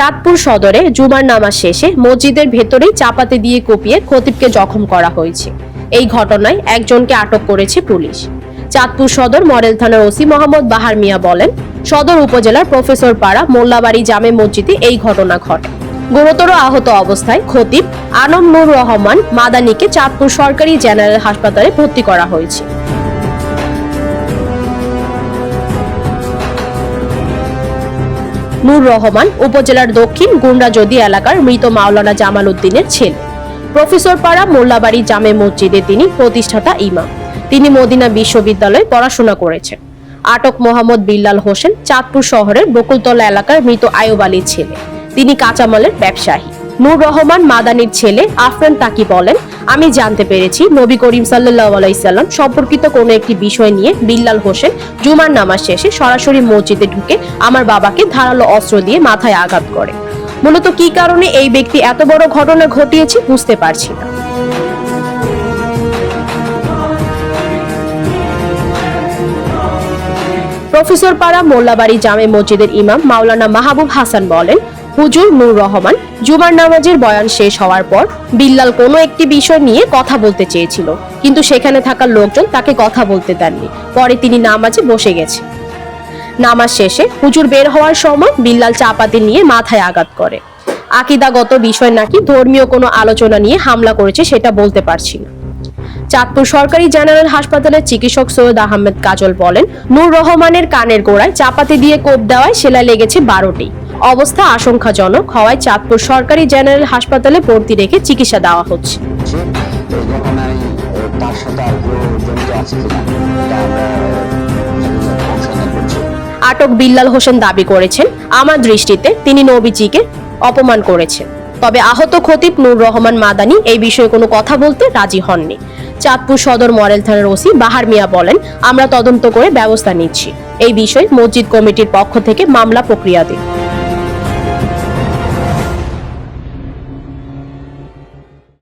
চাঁদপুর সদরে জুমার নামাজ শেষে মসজিদের ভেতরেই চাপাতে দিয়ে কুপিয়ে খতিবকে জখম করা হয়েছে। এই ঘটনায় একজনকে আটক করেছে পুলিশ। চাঁদপুর সদর মডেল থানার ওসি মোহাম্মদ বাহার মিয়া বলেন, সদর উপজেলার প্রফেসর পাড়া মোল্লাবাড়ি জামে মসজিদে এই ঘটনা ঘটে। গুরুতর আহত অবস্থায় খতিব আনম নুর রহমান মাদানিকে চাঁদপুর সরকারি জেনারেল হাসপাতালে ভর্তি করা হয়েছে। নূর রহমান, উপজেলার দক্ষিণ গুন্ডাজদি এলাকার মৃত মাওলানা জামাল উদ্দিনের ছেলে। প্রফেসর পাড়া মোল্লাবাড়ি জামে মসজিদে তিনি প্রতিষ্ঠাতা ইমাম। তিনি মদিনা বিশ্ববিদ্যালয়ে পড়াশোনা করেছেন। আটক মোহাম্মদ বিল্লাল হোসেন চাঁদপুর শহরের বকুলতলা এলাকার মৃত আয়ুব আলীর ছেলে। তিনি কাঁচামালের ব্যবসায়ী। নূর রহমান মাদানির ছেলে আফরান তাকি বলেন, আমি জানতে পেরেছি নবী করিম সাল্লাহ আলাইসাল্লাম সম্পর্কিত কোনো একটি বিষয় নিয়ে বিল্লাল হোসেন জুমার নামাজ শেষে সরাসরি মসজিদে ঢুকে আমার বাবাকে ধারালো অস্ত্র দিয়ে মাথায় আঘাত করে। মূলত কি কারণে এই ব্যক্তি এত বড় ঘটনা ঘটিয়েছে বুঝতে পারছি না। প্রফেসর পাড়া মোল্লাবাড়ি জামে মসজিদের ইমাম মাওলানা মাহবুব হাসান বলেন, হুজুর নূর রহমান জুমার নামাজের বয়ান শেষ হওয়ার পর বিল্লাল কোনো একটি বিষয় নিয়ে কথা বলতে চেয়েছিল। কিন্তু সেখানে থাকা লোকজন তাকে কথা বলতে দেননি। পরে তিনি নামাজে বসে গেছে। নামাজ শেষে হুজুর বের হওয়ার সময় বিল্লাল চাপাতি নিয়ে মাথায় আঘাত করে। আকিদাগত বিষয় নাকি ধর্মীয় কোনো আলোচনা নিয়ে হামলা করেছে সেটা বলতে পারছি না। চাঁদপুর সরকারি জেনারেল হাসপাতালের চিকিৎসক সৈয়দ আহমেদ কাজল বলেন, নূর রহমানের কানের গোড়ায় চাপাতি দিয়ে কোপ দেওয়ায় সেলাই লেগেছে বারোটি। অবস্থা আশঙ্কাজনক হওয়ায় চাঁদপুর সরকারি জেনারেল হাসপাতালে ভর্তি রেখে চিকিৎসা দেওয়া হচ্ছে। আটক বিল্লাল হোসেন দাবি করেছেন, আমার দৃষ্টিতে তিনি নবীজিকে অপমান করেছেন। তবে আহত খতিব নূর রহমান মাদানি এই বিষয়ে কোনো কথা বলতে রাজি হননি। চাঁদপুর সদর মডেল থানার ওসি বাহার মিয়া বলেন, আমরা তদন্ত করে ব্যবস্থা নিচ্ছি। এই বিষয়ে মসজিদ কমিটির পক্ষ থেকে মামলা প্রক্রিয়াধীন।